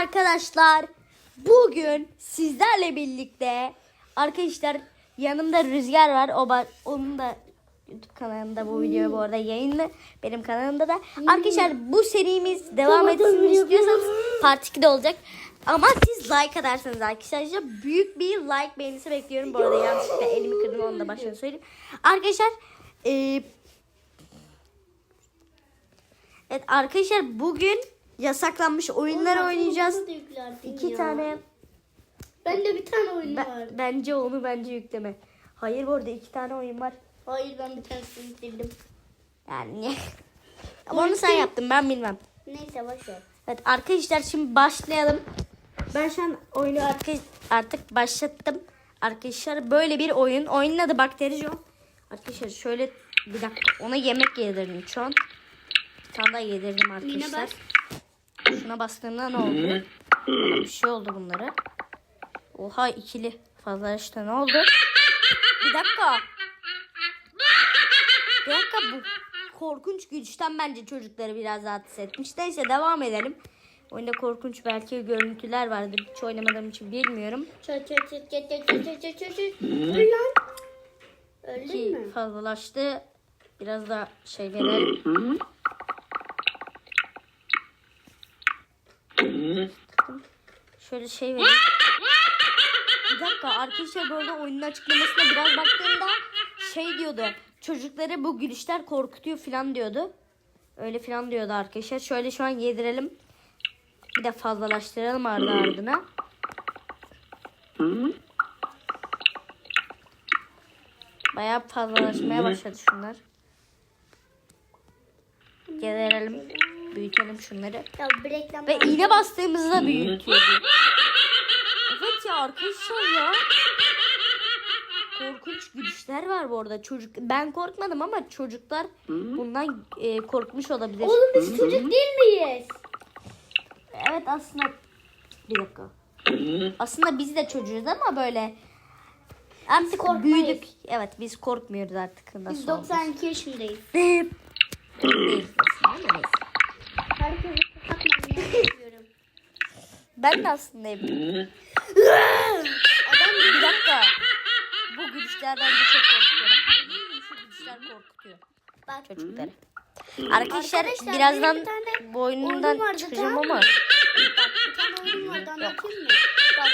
arkadaşlar. Bugün sizlerle birlikte arkadaşlar yanımda Rüzgar var. O onun da YouTube kanalında bu video bu arada yayınlı. Benim kanalımda da. Arkadaşlar bu serimiz devam etsin istiyorsanız part 2'de olacak. Ama siz like atarsanız arkadaşlar büyük bir like beğenisi bekliyorum. Bu arada yanlışlıkla elimi kırdım onu da baştan söyleyeyim. Arkadaşlar eee Evet arkadaşlar bugün yasaklanmış oyunlar oynayacağız. Da yüklerdin İki ya. tane Ben de bir tane oyun ben- var. bence onu bence yükleme. Hayır bu arada iki tane oyun var. Hayır ben bir tanesini yükledim. Yani Ama onu sen yaptın ben bilmem. Neyse boş ver. Evet arkadaşlar şimdi başlayalım. Ben şu an oyunu artık, artık başlattım. Arkadaşlar böyle bir oyun. Oyunun adı Bakteri John. Arkadaşlar şöyle bir dakika ona yemek yedirdim şu an. Bir tane daha yedirdim arkadaşlar. Şuna bastığımda ne oldu? Bir şey oldu bunlara. Oha ikili fazla işte ne oldu? Bir dakika. Bir dakika bu korkunç güçten bence çocukları biraz rahatsız etmiş. Neyse devam edelim. Oyunda korkunç belki görüntüler vardır. Hiç oynamadığım için bilmiyorum. Çat. Öl lan. Öldün Ki mü? fazlalaştı. Biraz da şey verelim. Şöyle şey verelim. Bir dakika arkadaşlar bu arada oyunun açıklamasına biraz baktığımda şey diyordu. Çocukları bu gülüşler korkutuyor falan diyordu. Öyle falan diyordu arkadaşlar. Şöyle şu an yedirelim. Bir de fazlalaştıralım ardı ardına. Bayağı fazlalaşmaya başladı şunlar. Gelelim. Büyütelim şunları. Ya bir reklam Ve iğne bastığımızda büyütüyordu. Evet ya arkadaşlar ya. Korkunç gülüşler var bu arada. Çocuk ben korkmadım ama çocuklar bundan e, korkmuş olabilir. Oğlum biz çocuk değil miyiz? Evet aslında bir dakika. Aslında biz de çocuğuz ama böyle artık korkmayız. büyüdük. Evet biz korkmuyoruz artık. Nasıl Biz oldu? 92 yaşındayız. Aslında neyse. Herkese kapatmam yapıyorum. Ben de aslında. Adam Bir dakika. Bu gülüşler bence çok korkutuyor. Şu gülüşler korkutuyor bak. çocukları. Arkadaşlar, Arkadaşlar, birazdan bir vardı, çıkacağım tamam ama mı? Bak bir tane oyun vardı anlatayım mı? Bak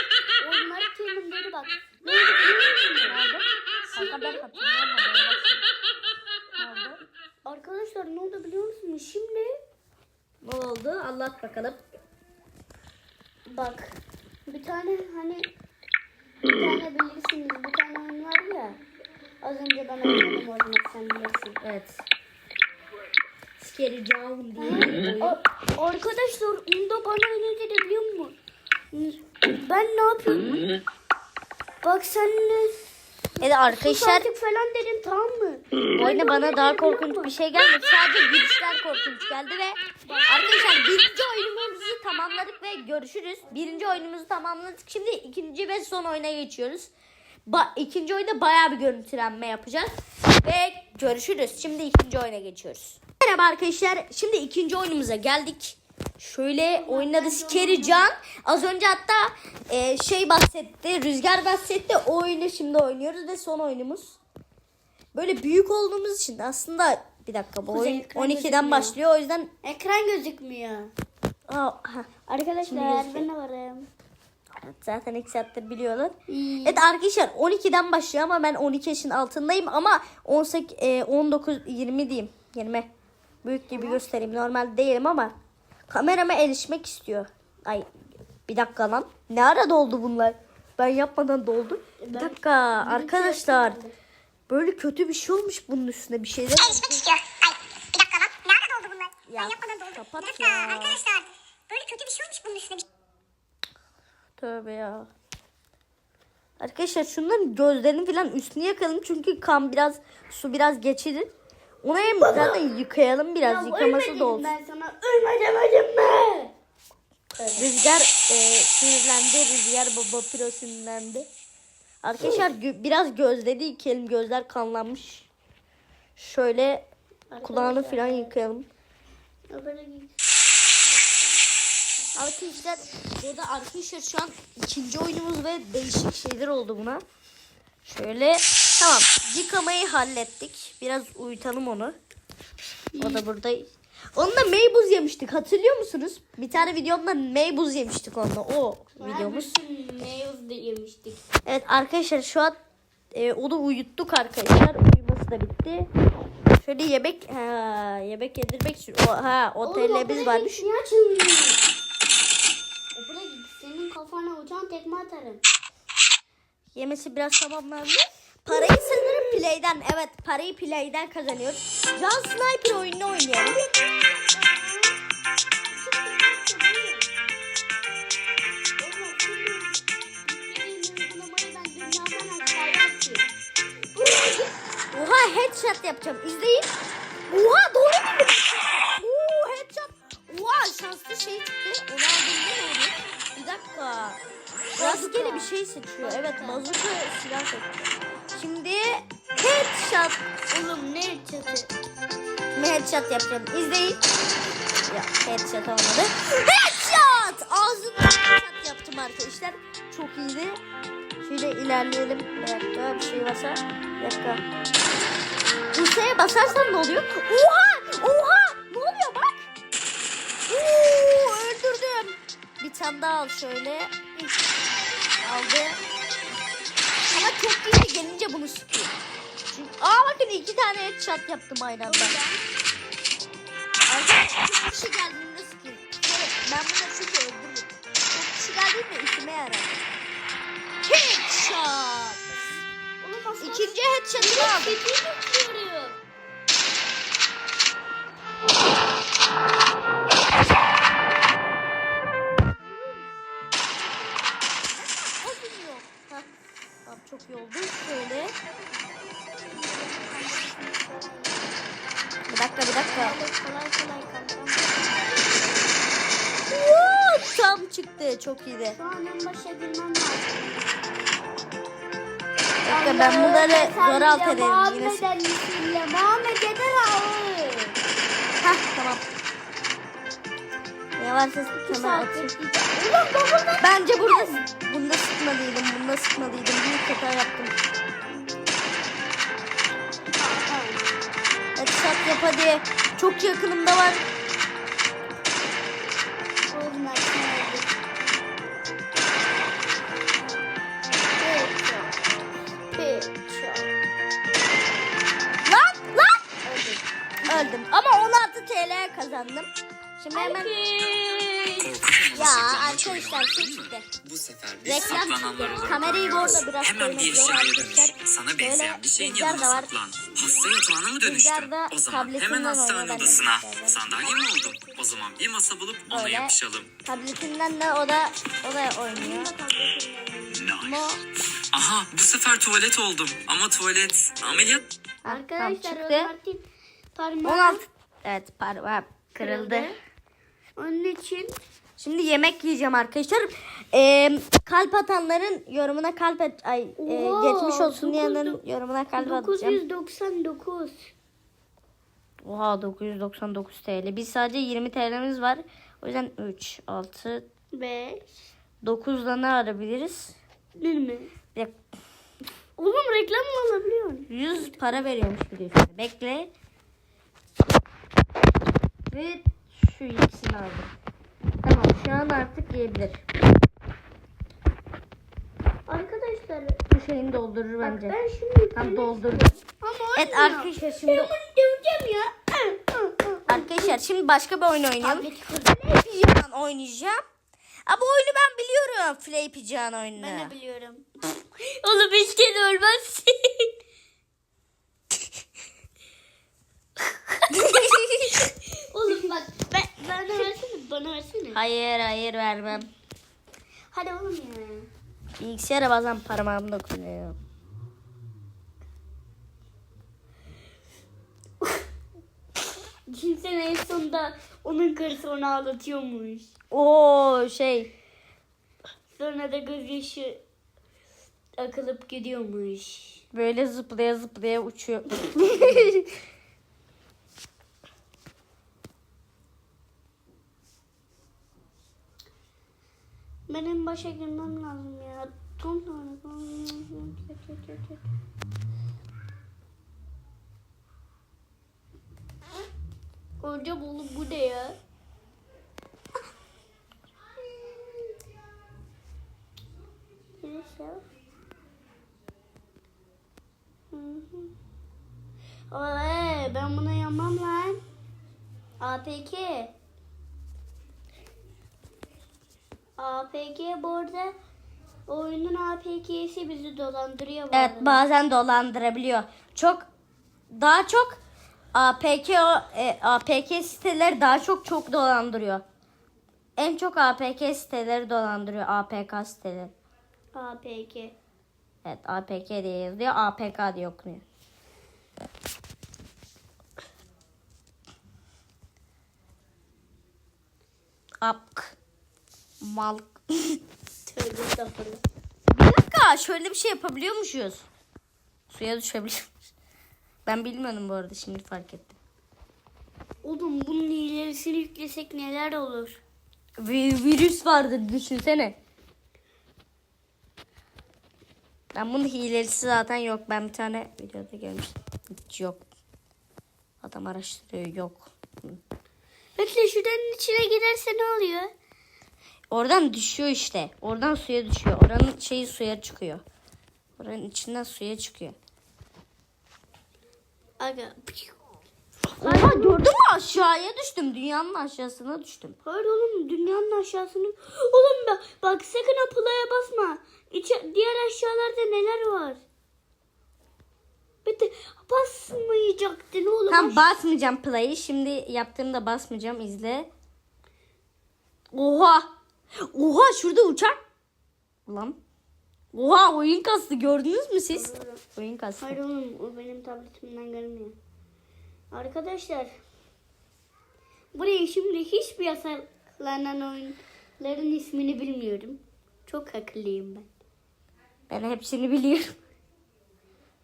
oyunları filmleri bak. Ne oldu biliyor musun? kanka ben hatırlıyorum ama ben bak- ne oldu? Arkadaşlar ne oldu biliyor musunuz? Şimdi Ne Anlat bakalım. bak bir tane hani bir tane bilirsiniz bir tane oyun var ya. Az önce ben oynadım oyunu sen bilirsin. Evet. Scary John diye. A- arkadaşlar onda bana ne dedi biliyor musun? Ben ne yapıyorum? Bak sen ne Evet arkadaşlar artık falan dedim tamam mı? bu oyunda bana daha korkunç bir şey gelmedi. Sadece gülüşler korkunç geldi ve arkadaşlar birinci oyunumuzu tamamladık ve görüşürüz. Birinci oyunumuzu tamamladık. Şimdi ikinci ve son oyuna geçiyoruz. Ba ikinci oyunda bayağı bir görüntülenme yapacağız. Ve görüşürüz. Şimdi ikinci oyuna geçiyoruz. Merhaba arkadaşlar. Şimdi ikinci oyunumuza geldik. Şöyle oyunun adı Scary Can. Az önce hatta e, şey bahsetti. Rüzgar bahsetti. O oyunu şimdi oynuyoruz ve son oyunumuz. Böyle büyük olduğumuz için aslında bir dakika bu oyun ekran 12'den gözükmüyor. başlıyor. O yüzden Ekran gözükmüyor. Aa, ha. Arkadaşlar ben varım. Evet, zaten iki saattir biliyorlar. İyi. Evet arkadaşlar 12'den başlıyor ama ben 12 yaşın altındayım ama 18 e, 19 20 diyeyim. 20. Büyük gibi göstereyim. Normalde değilim ama kamerama erişmek istiyor. Ay bir dakika lan. Ne ara doldu bunlar? Ben yapmadan doldu. Bir dakika arkadaşlar. Böyle kötü bir şey olmuş bunun üstüne bir şeyler. Erişmek istiyor. Ay bir dakika lan. Ne ara doldu bunlar? Ya, ben yapmadan doldu. kapat bir dakika ya. arkadaşlar. Böyle kötü bir şey olmuş bunun üstüne. Tövbe ya. Arkadaşlar şunların gözlerini falan üstüne yakalım çünkü kan biraz su biraz geçirir. Onu hem zaten yıkayalım biraz Ya yıkaması da olsun. Ben sana ölme demedim mi? Rüzgar e, sinirlendi. Rüzgar baba piro sinirlendi. Arkadaşlar gö- biraz gözleri yıkayalım. Gözler kanlanmış. Şöyle kulağını falan yıkayalım. Arkadaşlar burada arkadaşlar şu an ikinci oyunumuz ve değişik şeyler oldu buna. Şöyle tamam yıkamayı hallettik. Biraz uyutalım onu. O da burada. Onunla meybuz yemiştik hatırlıyor musunuz? Bir tane videomda meybuz yemiştik onunla. O videomuz. Meyve de yemiştik. Evet arkadaşlar şu an e, onu uyuttuk arkadaşlar. Uyuması da bitti. Şöyle yemek ha, yemek yedirmek için o, ha otellerimiz varmış. Niye açılmıyor? Okula git. Senin kafana uçan tekme atarım. Yemesi biraz tamamlandı. Parayı sanırım play'den evet parayı play'den kazanıyoruz. Can Sniper oyununu oynayalım. Oha headshot yapacağım. İzleyin. Oha doğru mu? Oo headshot. Oha şanslı şey çıktı. Onu aldığımda? Bir dakika. Rastgele bir şey seçiyor. Evet bazuka silah seçiyor. Şimdi headshot. Oğlum ne headshot'ı? Şimdi headshot yapacağım. İzleyin. Ya headshot olmadı. Headshot! Ağzımdan headshot yaptım arkadaşlar. Çok iyiydi. Şöyle ilerleyelim. Bir dakika bir şey varsa. Bir dakika. Bursa'ya basarsan ne oluyor? Oha! Oha! Ne oluyor bak? Oo, öldürdüm. Bir tane daha al şöyle. Aldı. Ama çok iyi gelince bunu sıkıyor. Çünkü, aa bakın iki tane headshot yaptım aynı anda. Arkadaşlar çok kişi geldiğinde sıkayım. Şöyle, ben bunları çünkü öldürürüm. Çok kişi geldiğinde işime yarar. Headshot. İkinci headshot'ı aldım. Tamam çok iyi oldu. Şöyle. Bir dakika bir dakika. Kolay kolay. Woo! Tam çıktı. Çok iyiydi. Şu an en başa girmem lazım. Bir dakika ben bunları zor alt ederim. Yine Muhammed yeter ağır. Heh tamam. Ne varsa saat atayım. Bence burada Bunda sıkmalıydım. Büyük hata yaptım. Hadi sat yap hadi. Çok yakınımda var. Arkadaşlar şey çıktı. Bu sefer bir Reklam saklananlar olarak Kamerayı bu arada biraz Hemen bir arkadaşlar. dönüş. Sana benzeyen bir şeyin yanına saklan. Hasta yatağına mı dönüştün? O zaman hemen hastane odasına. Sandalye mi oldun? O zaman bir masa bulup ona Öyle. yapışalım. Tabletinden de o da o da oynuyor. Mo. Aha bu sefer tuvalet oldum. Ama tuvalet ameliyat Arkadaşlar çıktı. Ömer'in parmağı 16 Evet parmağım kırıldı. kırıldı. Onun için Şimdi yemek yiyeceğim arkadaşlar. Ee, kalp atanların yorumuna kalp at ay e, geçmiş olsun dokuz- yorumuna kalp atacağım. 999. Oha 999 TL. Biz sadece 20 TL'miz var. O yüzden 3 6 5 9'da ne arabiliriz? 20. Bir dakika, Oğlum reklam mı alabiliyor? 100 para veriyormuş bir de üstüne. Bekle. Ve şu ikisini aldım. Tamam şu an artık yiyebilir. Arkadaşlar Bu şeyini doldurur bak bence. ben şimdi Tam doldurdu. Ama Evet arkadaşlar Ben şimdi bunu döveceğim ya. arkadaşlar şimdi başka bir oyun oynayalım. Flappy Can oynayacağım. Ama oyunu ben biliyorum Flappy Can oyununu. Ben de biliyorum. Oğlum hiç kere ölmezsin. Oğlum bak ben, bana versene versene. hayır hayır vermem. Hadi oğlum ya. Bilgisayara bazen parmağım dokunuyor. Düşünsene en sonunda onun karısı onu ağlatıyormuş. Oo şey Sonra da gözyaşı akılıp gidiyormuş. böyle zıplaya zıplaya uçuyor. Benim başa girmem lazım ya. Tom tane. Hocam oğlum bu ne ya? Oley, ben buna yanmam lan. APK. APK bu arada oyunun APK'si bizi dolandırıyor Evet bazen dolandırabiliyor. Çok daha çok APK o e, APK siteleri daha çok çok dolandırıyor. En çok APK siteleri dolandırıyor APK siteleri. APK. Evet APK diye yazılıyor APK diye okunuyor. Apk. Malk. Tövbe estağfurullah. Bir dakika şöyle bir şey yapabiliyormuşuz. Suya düşebiliyormuş. Ben bilmiyordum bu arada şimdi fark ettim. Oğlum bunun ilerisini yüklesek neler olur? Vi- virüs vardı düşünsene. Ben bunun hilesi zaten yok. Ben bir tane videoda görmüştüm. Hiç yok. Adam araştırıyor yok. Bekle şuranın içine girerse ne oluyor? Oradan düşüyor işte. Oradan suya düşüyor. Oranın şeyi suya çıkıyor. Oranın içinden suya çıkıyor. Aga. Oha gördün mü aşağıya düştüm. Dünyanın aşağısına düştüm. Hayır oğlum dünyanın aşağısını. Oğlum bak, bak sakın apılaya basma. İçe, diğer aşağılarda neler var? De basmayacaktın oğlum. Tam basmayacağım play'i. Şimdi yaptığımda basmayacağım. izle. Oha. Oha şurada uçak. Lan. Oha oyun kastı gördünüz mü siz? Oyun kastı. Hayır oğlum o benim tabletimden görmüyor. Arkadaşlar. Buraya şimdi hiçbir yasaklanan oyunların ismini bilmiyorum. Çok akıllıyım ben. Ben hepsini biliyorum.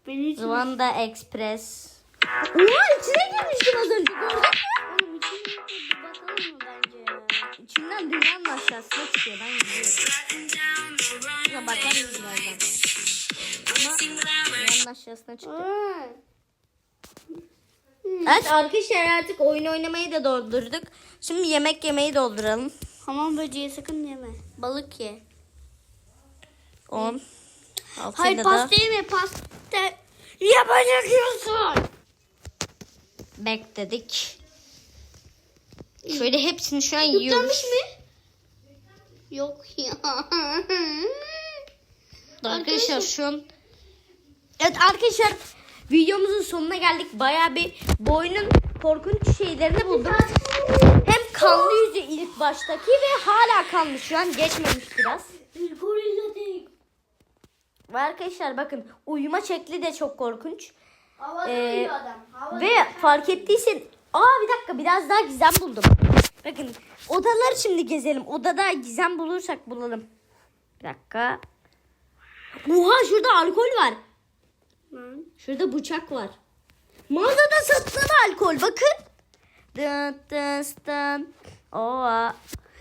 Ben hiç... Zvanda Express. Oha içine girmiştim az önce gördün mü? İçinden dünyanın aşağısına çıkıyor. Ben gidiyorum. Buna bakarız birazdan. Ama dünyanın aşağısına çıktı. Evet arkadaşlar artık oyun oynamayı da doldurduk. Şimdi yemek yemeyi dolduralım. hamam böceği sakın yeme. Balık ye. 10. Hayır pasta yeme pasta. Yapacak yiyorsun. bekledik. Şöyle hepsini şu an yiyoruz. mı? Yok ya. Arkadaşlar şu an Evet arkadaşlar videomuzun sonuna geldik. Bayağı bir bu oyunun korkunç şeylerini bulduk. Hem kanlı yüzü ilk baştaki ve hala kanlı şu an geçmemiş biraz. Bir gorilla değil. Ve arkadaşlar bakın uyuma şekli de çok korkunç. Havada Ee, uyuyor adam. Havada. Ve fark ettiysen aa bir dakika biraz daha gizem buldum. Bakın odaları şimdi gezelim. Odada gizem bulursak bulalım. Bir dakika. Oha şurada alkol var. Hı. Şurada bıçak var. Mağazada satılan alkol bakın. Dın dın dın. Oha.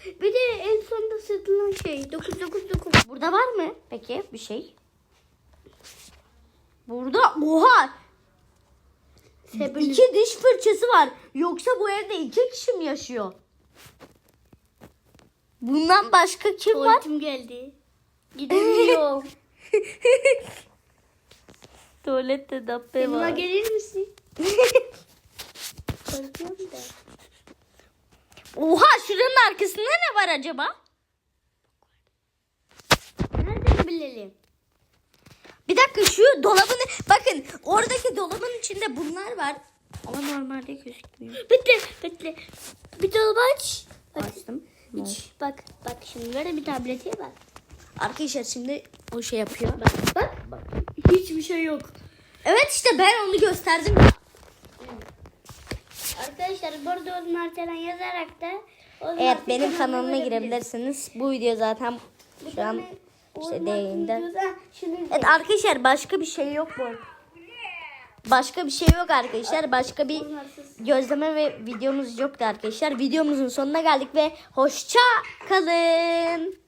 Bir de en sonunda satılan şey 999. Burada var mı peki bir şey? Burada oha Sebili. iki diş fırçası var. Yoksa bu evde iki kişi mi yaşıyor? Bundan başka kim var? Tuvaletim geldi. Gidemiyorum. Tuvalette dabbe Yanıma gelir misin? Korkuyorum da. Oha şuranın arkasında ne var acaba? Nereden bilelim? Bir dakika şu dolabın bakın oradaki dolabın içinde bunlar var. Ama normalde gözükmüyor. Bekle bekle. Bir dolabı aç. Bak, Açtım. iç, bak bak şimdi böyle bir tablete bak. Arkadaşlar şimdi o şey yapıyor. Bak bak. Hiçbir şey yok. Evet işte ben onu gösterdim. Arkadaşlar burada Osman Artelan yazarak da Evet benim kanalıma girebilirsiniz. Bu video zaten şu an işte Osman değinde. videosu- Ha, Şunu Evet arkadaşlar başka bir şey yok bu. Başka bir şey yok arkadaşlar. Başka bir gözleme ve videomuz yoktu arkadaşlar. Videomuzun sonuna geldik ve hoşça kalın.